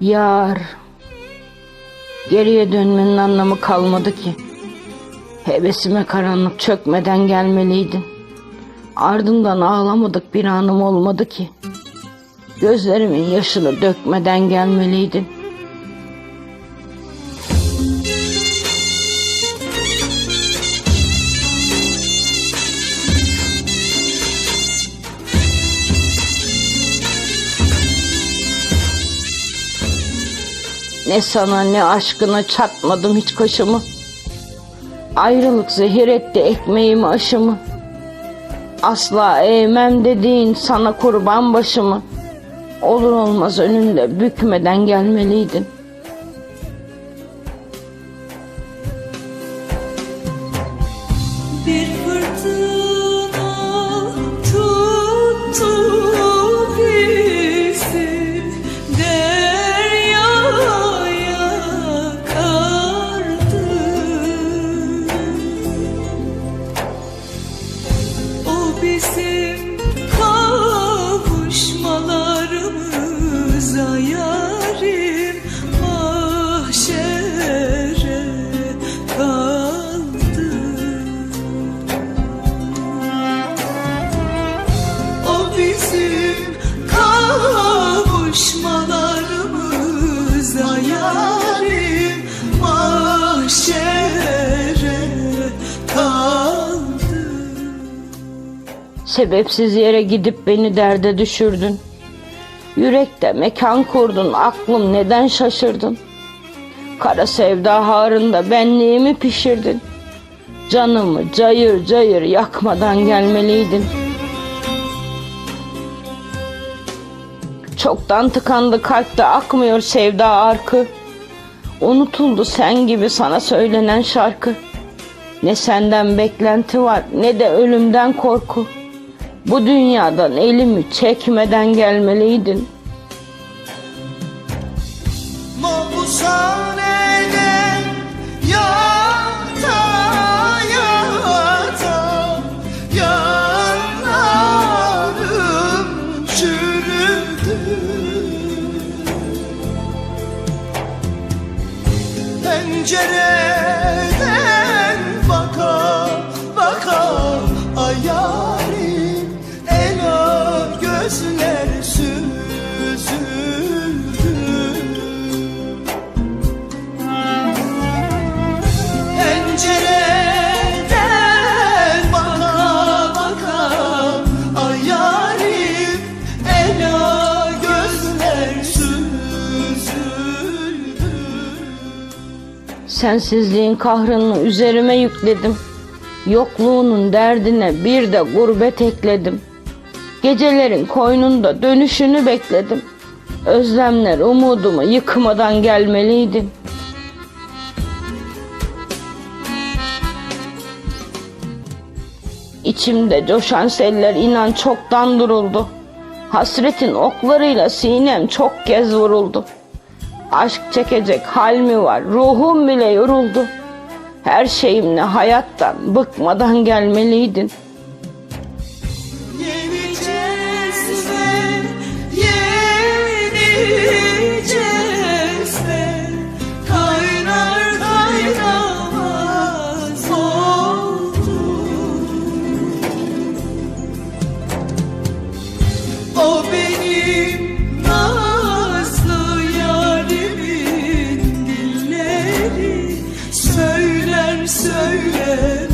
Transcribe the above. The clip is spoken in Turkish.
Yar. Geriye dönmenin anlamı kalmadı ki. Hevesime karanlık çökmeden gelmeliydin. Ardından ağlamadık bir anım olmadı ki. Gözlerimin yaşını dökmeden gelmeliydin. Ne sana ne aşkına çatmadım hiç kaşımı. Ayrılık zehir etti ekmeğimi aşımı. Asla eğmem dediğin sana kurban başımı. Olur olmaz önümde bükmeden gelmeliydin. Sebepsiz yere gidip beni derde düşürdün. Yürekte mekan kurdun, aklım neden şaşırdın? Kara sevda harında benliğimi pişirdin. Canımı cayır cayır yakmadan gelmeliydin. Çoktan tıkandı kalpte akmıyor sevda arkı. Unutuldu sen gibi sana söylenen şarkı. Ne senden beklenti var ne de ölümden korku. Bu dünyadan elimi çekmeden gelmeliydin. Mahpushanede yata yata Yanlarım çürüdü Pencereden Sensizliğin kahrını üzerime yükledim. Yokluğunun derdine bir de gurbet ekledim. Gecelerin koynunda dönüşünü bekledim. Özlemler umudumu yıkmadan gelmeliydin. İçimde coşan seller inan çoktan duruldu. Hasretin oklarıyla sinem çok kez vuruldu. Aşk çekecek hal mi var? Ruhum bile yoruldu. Her şeyimle hayattan bıkmadan gelmeliydin. Oh, be söyler söyler.